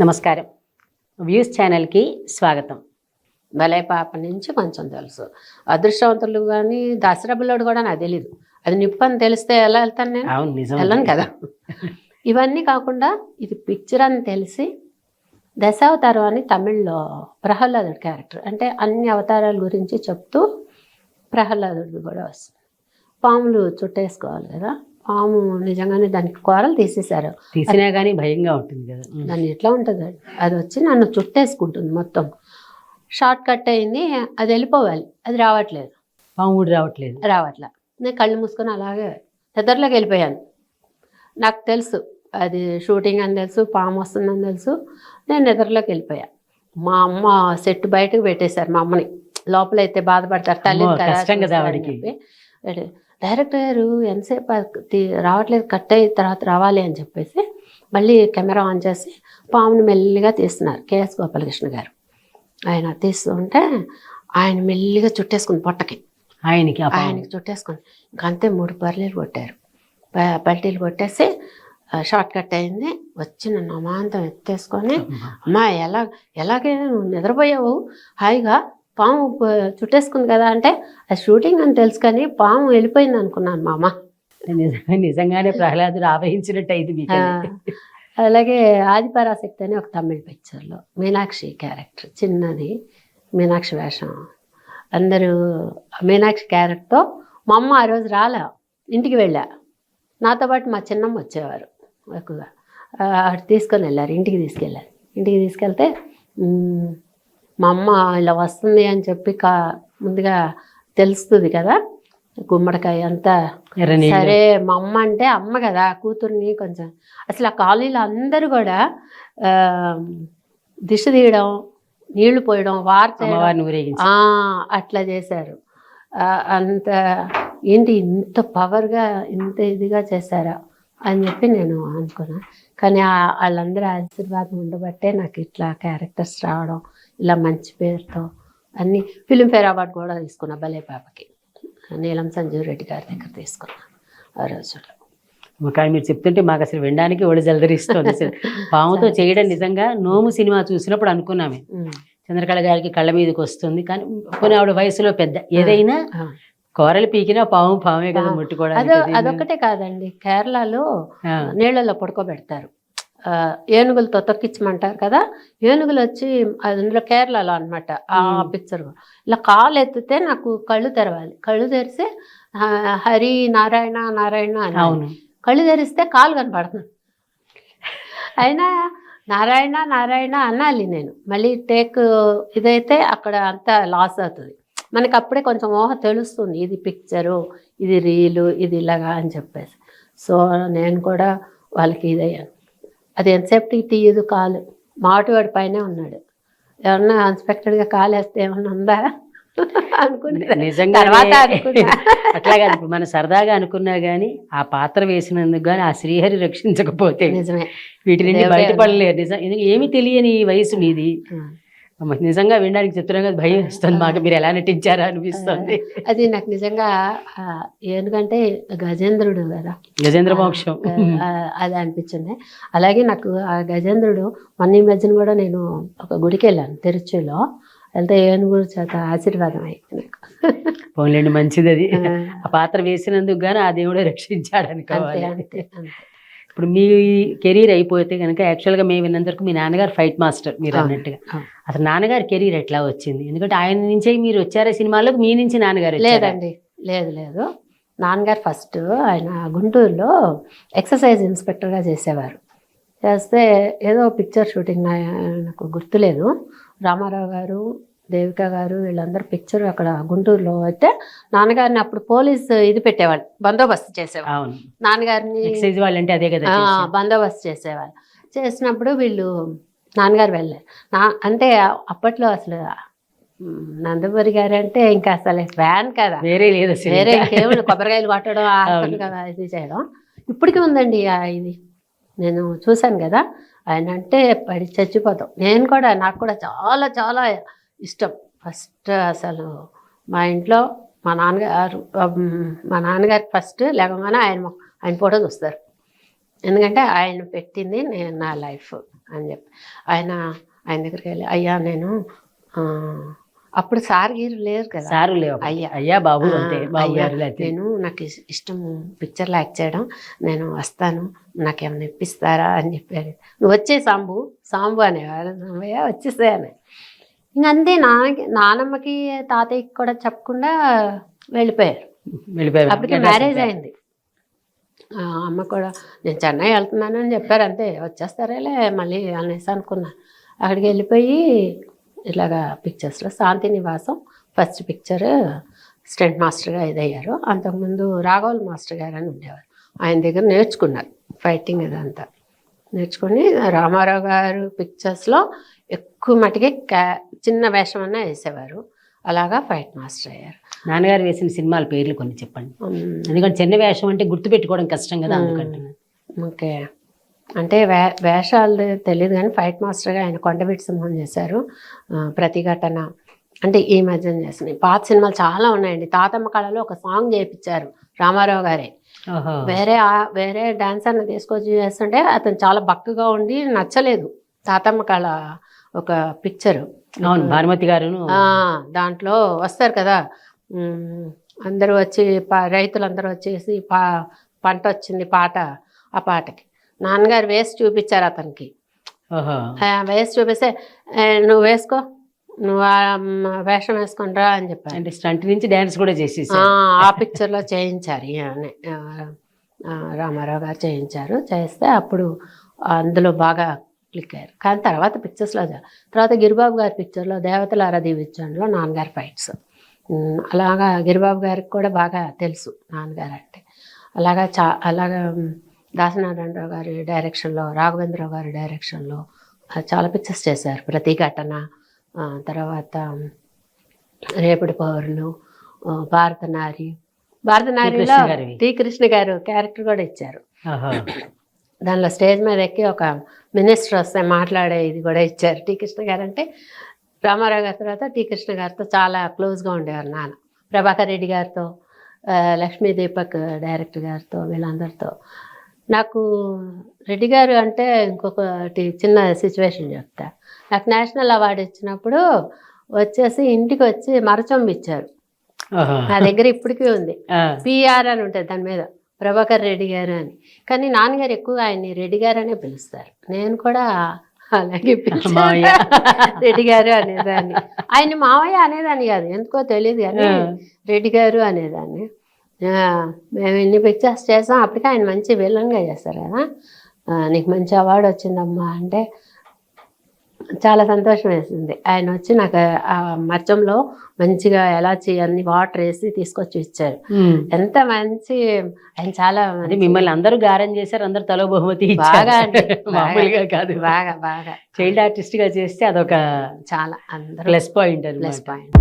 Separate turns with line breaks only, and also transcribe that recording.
నమస్కారం. వ్యూస్ ఛానల్కి స్వాగతం.
భలే పాప నుంచి కొంచెం తెలుసు. అదృష్టవంతులు కానీ దసరా బిల్లోడు కూడా నాకు తెలీదు. అది నిప్పు అని తెలిస్తే ఎలా వెళ్తాను నేను? వెళ్ళను కదా. ఇవన్నీ కాకుండా ఇది పిక్చర్ అని తెలిసి దశావతారం అని తమిళ్ళో ప్రహ్లాదుడు క్యారెక్టర్ అంటే అన్ని అవతారాల గురించి చెప్తూ ప్రహ్లాదుడు కూడా వస్తుంది పాములు చుట్టేసుకోవాలి కదా. పాము నిజంగానే దానికి కూరలు తీసేశారు.
తీసినా కానీ భయంగా ఉంటుంది కదా.
దాన్ని ఎట్లా ఉంటుంది? అది? వచ్చి నన్ను చుట్టేసుకుంటుంది మొత్తం. షార్ట్ కట్ అయింది అది వెళ్ళిపోవాలి. అది రావట్లేదు.
పాము ఊడి రావట్లేదు.
రావట్లే. నేను కళ్ళు మూసుకొని అలాగే నిద్రలోకి వెళ్ళిపోయాను. నాకు తెలుసు అది షూటింగ్ అని తెలుసు పాము వస్తుందని తెలుసు. నేను నిద్రలోకి వెళ్ళిపోయా. మా అమ్మ సెట్ బయటకు పెట్టేశారు మా అమ్మని. లోపలైతే బాధపడతారు తల్లి
కష్టం కదా.
డైరెక్టర్ గారు ఎంతసేపు రావట్లేదు కట్ అయిన తర్వాత రావాలి అని చెప్పేసి మళ్ళీ కెమెరా ఆన్ చేసి పాముని మెల్లిగా తీస్తున్నారు కేఎస్ గోపాలకృష్ణ గారు. ఆయన తీస్తుంటే ఆయన మెల్లిగా చుట్టేసుకుని పొట్టకి.
ఆయనకి.
ఆయనకి చుట్టేసుకుని ఇంక అంతే మూడు పర్లీలు కొట్టారు. పల్టీలు కొట్టేసి షార్ట్ కట్ అయింది. వచ్చి నన్ను అమాంతం ఎత్తేసుకొని
అమ్మా.
అమ్మా ఎలా ఎలాగైనా నువ్వు నిద్రపోయావు. హాయిగా పాము చుట్టేసుకుంది కదా అంటే అది షూటింగ్ అని తెలుసు కానీ పాము వెళ్ళిపోయింది అనుకున్నాను మా అమ్మ
నిజంగా- నిజంగానే ప్రహ్లాదుడు ఆవహించినట్టు అయింది
ఆ, అలాగే ఆదిపరాశక్తి అని ఒక తమిళ పిక్చర్లో మీనాక్షి క్యారెక్టర్ చిన్నది మీనాక్షి వేషం. అందరూ ఆ మీనాక్షి క్యారెక్టర్తో మా అమ్మ ఆ రోజు రాలే ఇంటికి వెళ్ళా. నాతో పాటు మా చిన్నమ్మ వచ్చేవారు ఎక్కువగా. ఆ, అటు తీసుకొని వెళ్ళారు ఇంటికి తీసుకెళ్ళారు. ఇంటికి తీసుకెళ్తే మ్, అమ్మ ఇలా వస్తుంది అని చెప్పి కా ముందుగా తెలుస్తుంది కదా గుమ్మడికాయ అంతా. సరే మా అమ్మ అంటే అమ్మ కదా కూతుర్ని కొంచెం. అసలు ఆ కాలనీలో అందరూ కూడా దిశ తీయడం నీళ్ళు పోయడం వార్త అట్లా చేశారు. అంత ఏంటి ఇంత పవర్గా ఇంత ఇదిగా చేశారా అని చెప్పి నేను అనుకున్నా. కానీ వాళ్ళందరూ ఆశీర్వాదం ఉండబట్టే నాకు ఇట్లా క్యారెక్టర్స్ రావడం ఇలా మంచి పేరుతో అన్ని ఫిలింఫేర్ అవార్డు కూడా తీసుకున్నా భలే పాపకి. నీలం సంజీవ్ రెడ్డి గారి దగ్గర తీసుకున్నా ఆ రోజుల్లో.
కానీ మీరు చెప్తుంటే మాకు అసలు వినడానికి ఒడి జలదరిస్తుంది అసలు పాముతో చేయడం నిజంగా నోము సినిమా చూసినప్పుడు అనుకున్నామే. చంద్రకళ గారికి కళ్ళ మీదకి వస్తుంది. కానీ కొన్ని ఆవిడ వయసులో పెద్ద ఏదైనా. కూరలు పీకినా పాము పామే కదా
అదో
ముట్టుకోవడానికి
అదొక్కటే కాదండి. కేరళలో
ఆ,
నీళ్ళల్లో పడుకోబెడతారు. ఏనుగులతో తొక్కించమంటారు కదా? ఏనుగులు వచ్చి అది అందులో కేరళలో అన్నమాట ఆ. పిక్చర్. ఇలా కాలు ఎత్తితే నాకు కళ్ళు తెరవాలి. కళ్ళు తెరిస్తే హరి నారాయణ నారాయణ అని
అవును.
కళ్ళు తెరిస్తే కాలు కనపడుతుంది. అయినా నారాయణ నారాయణ అనాలి నేను. మళ్ళీ టేక్ ఇదైతే అక్కడ అంతా లాస్ అవుతుంది. మనకి అప్పుడే కొంచెం ఊహ తెలుస్తుంది ఇది పిక్చరు ఇది రీలు ఇది ఇలాగా అని చెప్పేసి. సో నేను కూడా వాళ్ళకి ఇదయ్యాను. అది ఎంతసేపటికి తీయదు కాలు. మాటివాడి పైనే ఉన్నాడు. ఏమన్నా అన్స్పెక్టెడ్గా కాలు వేస్తే ఏమన్నా ఉందా? అనుకున్నా
నిజంగా
తర్వాత అనుకున్నా.
అట్లా కాదు ఇప్పుడు మనం సరదాగా అనుకున్నా గానీ ఆ పాత్ర వేసినందుకు గానీ ఆ శ్రీహరి రక్షించకపోతే
నిజమే.
వీటి నుండి బయటపడలేరు. నిజం ఏమీ తెలియని ఈ వయసు మీది నిజంగా వినడానికి చెప్తున్నాగా భయం వేస్తుంది మాకు. మీరు ఎలా నటించారా అనిపిస్తుంది.
అది నాకు నిజంగా ఎందుకంటే గజేంద్రుడు కదా.
గజేంద్ర మోక్షం.
అది అనిపించింది. అలాగే నాకు ఆ గజేంద్రుడు మొన్న ఈ మధ్యన కూడా నేను ఒక గుడికి వెళ్ళాను తిరుచిలో. వెళ్తే ఏనుగురు చేత ఆశీర్వాదం అయింది నాకు.
మంచిది అది
ఆ,
పాత్ర వేసినందుకు గానీ ఆ దేవుడే రక్షించాడు
అంతే
అనుకోవాలి
అంతే అంతే.
ఇప్పుడు మీ కెరీర్ అయిపోతే కనుక యాక్చువల్గా మేము విన్నంత వరకు మీ నాన్నగారు ఫైట్ మాస్టర్ మీరు అన్నట్టుగా. అసలు నాన్నగారి కెరీర్ ఎట్లా వచ్చింది? ఎందుకంటే ఆయన నుంచే మీరు వచ్చారా సినిమాలకు మీ నుంచి నాన్నగారు?
లేదండి లేదు లేదు. నాన్నగారు ఫస్ట్ ఆయన గుంటూరులో ఎక్సర్సైజ్ ఇన్స్పెక్టర్గా చేసేవారు. చేస్తే ఏదో పిక్చర్ షూటింగ్ నాకు గుర్తులేదు. రామారావు గారు దేవిక గారు వీళ్ళందరూ పిక్చర్ అక్కడ గుంటూరులో అయితే నాన్నగారిని అప్పుడు పోలీస్ ఇది పెట్టేవాళ్ళు బందోబస్తు చేసేవాళ్ళు. నాన్నగారిని
ఎక్సైజ్ వాళ్ళంటే అదే కదా.
బందోబస్తు చేసేవాళ్ళు. చేసినప్పుడు వీళ్ళు నాన్నగారు వెళ్ళారు. నా అంటే అప్పట్లో అసలు నందమూరి గారు అంటే ఇంకా అసలు ఫ్యాన్ కదా.
వేరే లేదు
వేరే. ఇంకేముంది కొబ్బరికాయలు కొట్టడం కదా ఇది చేయడం. ఇప్పటికీ ఉందండి ఇది. నేను చూశాను కదా. ఆయన అంటే పడి చచ్చిపోతాం. నేను కూడా నాకు కూడా చాలా చాలా ఇష్టం. ఫస్ట్ అసలు మా ఇంట్లో మా నాన్నగారు మా నాన్నగారికి ఫస్ట్ లేకగానే ఆయన ఆయన ఫోటో చూస్తారు. ఎందుకంటే ఆయన పెట్టింది నేను నా లైఫ్ అని చెప్పి. ఆయన ఆయన దగ్గరికి వెళ్ళి అయ్యా నేను అప్పుడు సార్ గీరు లేరు కదా.
సారు లేవు.
అయ్యా.
అయ్యా బాబు
అయ్యా. నేను నాకు ఇష్టం పిక్చర్లో యాక్ట్ చేయడం నేను వస్తాను నాకేమైనా ఇప్పిస్తారా అని చెప్పారు నువ్వు వచ్చే సాంబు సాంబు అనేవారు సాంబయ్య వచ్చేసే అని. ఇంక అంతే నాన్నకి నానమ్మకి తాతయ్యకి కూడా చెప్పకుండా వెళ్ళిపోయారు.
వెళ్ళిపోయారు.
అప్పటికి మ్యారేజ్ అయింది. అమ్మ కూడా నేను చెన్నై వెళ్తున్నాను అని చెప్పారు అంతే వచ్చేస్తారేలే మళ్ళీ అనేసి అనుకున్నా. అక్కడికి వెళ్ళిపోయి ఇలాగా పిక్చర్స్లో శాంతి నివాసం ఫస్ట్ పిక్చర్ స్టెంట్ మాస్టర్గా ఇదయ్యారు. అంతకుముందు రాఘవల్ మాస్టర్ గారు అని ఉండేవారు. ఆయన దగ్గర నేర్చుకున్నారు ఫైటింగ్ ఇదంతా నేర్చుకుని రామారావు గారు పిక్చర్స్లో ఎక్కువ మటుకి క్యా చిన్న వేషం అన్నా వేసేవారు. అలాగా ఫైట్ మాస్టర్ అయ్యారు.
నాన్నగారు వేసిన సినిమాల పేర్లు కొన్ని చెప్పండి. ఎందుకంటే చిన్న వేషం అంటే గుర్తు పెట్టుకోవడం కష్టం కదా
ఓకే. అంటే వే వేషాలు తెలియదు కానీ ఫైట్ మాస్టర్గా ఆయన కొండవీటి సింహం చేశారు. ప్రతిఘటన అంటే ఈ మధ్యన చేసినాయి పాత సినిమాలు చాలా ఉన్నాయండి. తాతమ్మ కళలో ఒక సాంగ్ చేయించారు రామారావు గారే. వేరే వేరే డాన్సర్ని తీసుకొచ్చి చేస్తుంటే అతను చాలా బక్కగా ఉండి నచ్చలేదు. తాతమ్మ కళ ఒక పిక్చరు.
అవును భానుమతి గారును
ఆ, దాంట్లో వస్తారు కదా. అందరూ వచ్చి రైతులందరూ వచ్చేసి పా పంట వచ్చింది పాట ఆ పాటకి. నాన్నగారు వేసి చూపించారు అతనికి. వేసి చూపిస్తే "ఏ, నువ్వు వేసుకో. నువ్వు వేషం వేసుకొని రా అని చెప్పారు.
అంటే స్టంట్ నుంచి డాన్స్ కూడా చేసేసి
ఆ, పిక్చర్లో చేయించారు. రామారావు గారు చేయించారు. చేస్తే అప్పుడు అందులో బాగా క్లిక్ అయ్యారు. కానీ తర్వాత పిక్చర్స్లో తర్వాత గిరిబాబు గారి పిక్చర్లో దేవతల అరదీవించడంలో నాన్నగారి ఫైట్స్ అలాగా గిరిబాబు గారికి కూడా బాగా తెలుసు నాన్నగారు అంటే. అలాగా చా అలాగా దాసనారాయణరావు గారి డైరెక్షన్లో రాఘవేంద్రరావు గారి డైరెక్షన్లో చాలా పిక్చర్స్ చేశారు. ప్రతిఘటన ఆ, తర్వాత రేపటి పౌరులు భారతనారి. భారతనారిలో. టి కృష్ణ గారు క్యారెక్టర్ కూడా ఇచ్చారు. దానిలో స్టేజ్ మీద ఎక్కి ఒక మినిస్టర్ వస్తే మాట్లాడే ఇది కూడా ఇచ్చారు. టి కృష్ణ గారు అంటే రామారావు గారి తర్వాత టి కృష్ణ గారితో చాలా క్లోజ్గా ఉండేవారు నాన్న. ప్రభాకర్ రెడ్డి గారితో లక్ష్మీ దీపక్ డైరెక్టర్ గారితో వీళ్ళందరితో. నాకు రెడ్డి గారు అంటే ఇంకొకటి చిన్న సిచ్యువేషన్ చెప్తా. నాకు నేషనల్ అవార్డు ఇచ్చినప్పుడు వచ్చేసి ఇంటికి వచ్చి మరచొంబు ఇచ్చారు. నా దగ్గర ఇప్పటికీ ఉంది. పిఆర్ అని ఉంటుంది దాని మీద. ప్రభాకర్ రెడ్డి గారు అని. కానీ నాన్నగారు ఎక్కువగా ఆయన్ని రెడ్డి గారు అనే పిలుస్తారు. నేను కూడా అలాగే. రెడ్డి గారు అనేదాన్ని. ఆయన మావయ్య అనేదాన్ని కాదు. ఎందుకో తెలియదు కానీ. రెడ్డి గారు అనేదాన్ని. మేము ఇన్ని పిక్చర్స్ చేసాం అప్పటికే ఆయన మంచి విలన్గా చేస్తారు కదా. నీకు మంచి అవార్డు వచ్చిందమ్మా అంటే చాలా సంతోషం వేసింది. ఆయన వచ్చి నాకు ఆ మచ్చంలో మంచిగా ఎలా అన్ని వాటర్ వేసి తీసుకొచ్చి ఇచ్చారు. ఎంత మంచి ఆయన చాలా
మిమ్మల్ని అందరూ గారం చేశారు అందరూ తలో బహుమతి
బాగా.
మామూలుగా కాదు.
బాగా బాగా.
చైల్డ్ ఆర్టిస్ట్గా చేస్తే అదొక
చాలా అందరూ
ప్లస్ పాయింట్
ప్లస్ పాయింట్